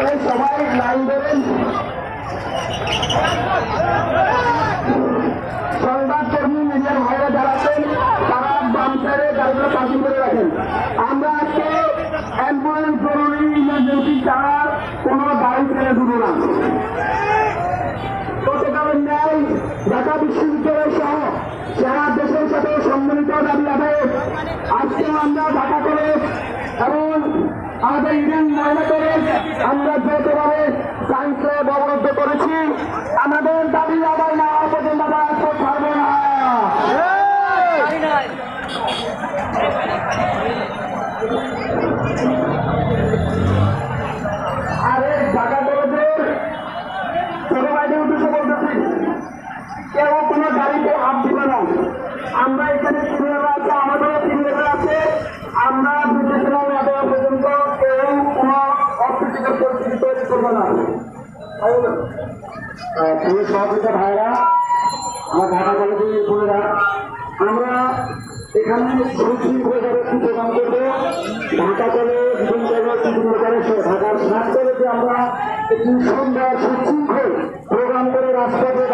তাই সবাই লাইন ধরেন। সংবাদ কর্মী মিডিয়ার ভাইরা যারা আছেন তারা বাম আমরা আজকে অ্যাম্বুলেন্স জরুরি ইমার্জেন্সি ছাড়া কোনো গাড়ি ছেড়ে দিব না। গতকালের ন্যায় ঢাকা বিশ্ববিদ্যালয় সহ সারা দেশের সাথে সম্মিলিত দাবি আদায়ের আজকে আমরা ঢাকা কলেজ এবং আমাদের ইডেন মহিলা কলেজ আমরা যৌথভাবে সায়েন্স অবরুদ্ধ করেছি। আমাদের দাবি আদায় না হওয়া পর্যন্ত না। আরে কোনো না। আমরা এখানে সিনিয়র আছে আমাদেরও সিনিয়র আছে আমরা বিবেচনা না দেওয়া পর্যন্ত কেউ কোনো অপ্রীতিকর পরিস্থিতি তৈরি প্রিয় সহযোগিতা ভাইরা আমার ঢাকা কলেজের বোনেরা আমরা এখানে ঢাকা কলেজ বিভিন্ন ঢাকার সাত কলেজে আমরা একটি সুন্দর সুশৃঙ্খল প্রোগ্রাম করে রাস্তাতে